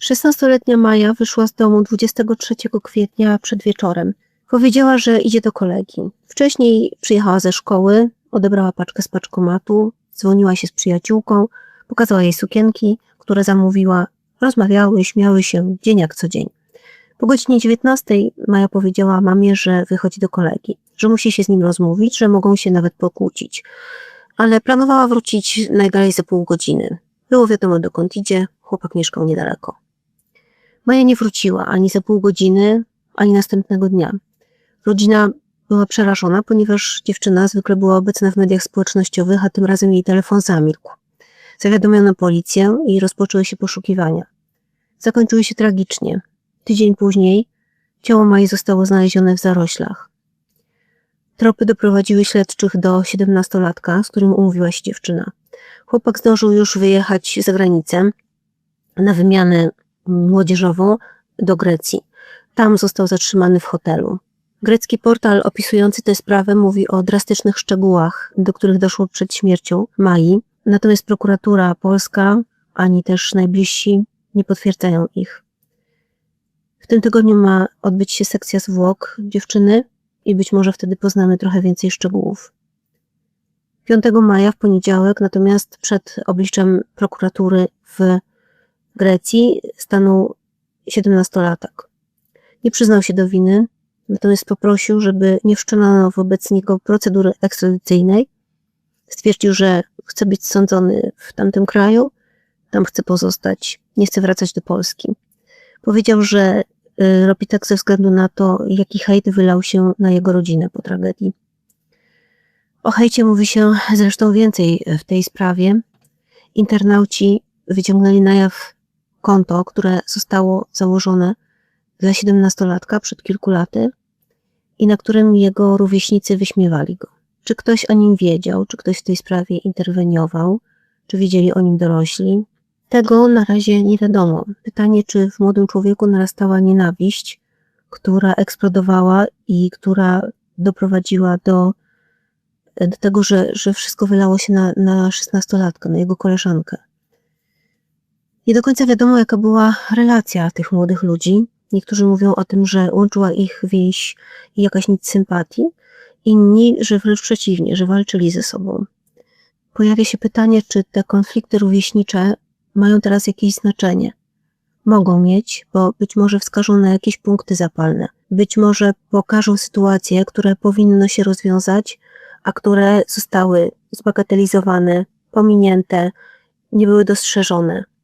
16-letnia Maja wyszła z domu 23 kwietnia przed wieczorem. Powiedziała, że idzie do kolegi. Wcześniej przyjechała ze szkoły, odebrała paczkę z paczkomatu, dzwoniła się z przyjaciółką, pokazała jej sukienki, które zamówiła, rozmawiały, śmiały się, dzień jak co dzień. Po godzinie 19 Maja powiedziała mamie, że wychodzi do kolegi, że musi się z nim rozmówić, że mogą się nawet pokłócić. Ale planowała wrócić najdalej za pół godziny. Było wiadomo dokąd idzie, chłopak mieszkał niedaleko. Maja nie wróciła ani za pół godziny, ani następnego dnia. Rodzina była przerażona, ponieważ dziewczyna zwykle była obecna w mediach społecznościowych, a tym razem jej telefon zamilkł. Zawiadomiono policję i rozpoczęły się poszukiwania. Zakończyły się tragicznie. Tydzień później ciało Mai zostało znalezione w zaroślach. Tropy doprowadziły śledczych do siedemnastolatka, z którym umówiła się dziewczyna. Chłopak zdążył już wyjechać za granicę na wymianę młodzieżową do Grecji. Tam został zatrzymany w hotelu. Grecki portal opisujący tę sprawę mówi o drastycznych szczegółach, do których doszło przed śmiercią Mai, natomiast prokuratura polska ani też najbliżsi nie potwierdzają ich. W tym tygodniu ma odbyć się sekcja zwłok dziewczyny i być może wtedy poznamy trochę więcej szczegółów. 5 maja w poniedziałek natomiast przed obliczem prokuratury w Grecji stanął 17-latek. Nie przyznał się do winy, natomiast poprosił, żeby nie wszczynano wobec niego procedury ekstradycyjnej. Stwierdził, że chce być sądzony w tamtym kraju, tam chce pozostać, nie chce wracać do Polski. Powiedział, że y, robi tak ze względu na to, jaki hejt wylał się na jego rodzinę po tragedii. O hejcie mówi się zresztą więcej w tej sprawie. Internauci wyciągnęli na jaw konto, które zostało założone dla siedemnastolatka przed kilku laty i na którym jego rówieśnicy wyśmiewali go. Czy ktoś o nim wiedział, czy ktoś w tej sprawie interweniował, czy wiedzieli o nim dorośli? Tego na razie nie wiadomo. Pytanie, czy w młodym człowieku narastała nienawiść, która eksplodowała i która doprowadziła do, do tego, że, że wszystko wylało się na, na szesnastolatka, na jego koleżankę. Nie do końca wiadomo, jaka była relacja tych młodych ludzi. Niektórzy mówią o tym, że łączyła ich więź i jakaś nic sympatii, inni, że wręcz przeciwnie, że walczyli ze sobą. Pojawia się pytanie, czy te konflikty rówieśnicze mają teraz jakieś znaczenie. Mogą mieć, bo być może wskażą na jakieś punkty zapalne. Być może pokażą sytuacje, które powinno się rozwiązać, a które zostały zbagatelizowane, pominięte, nie były dostrzeżone.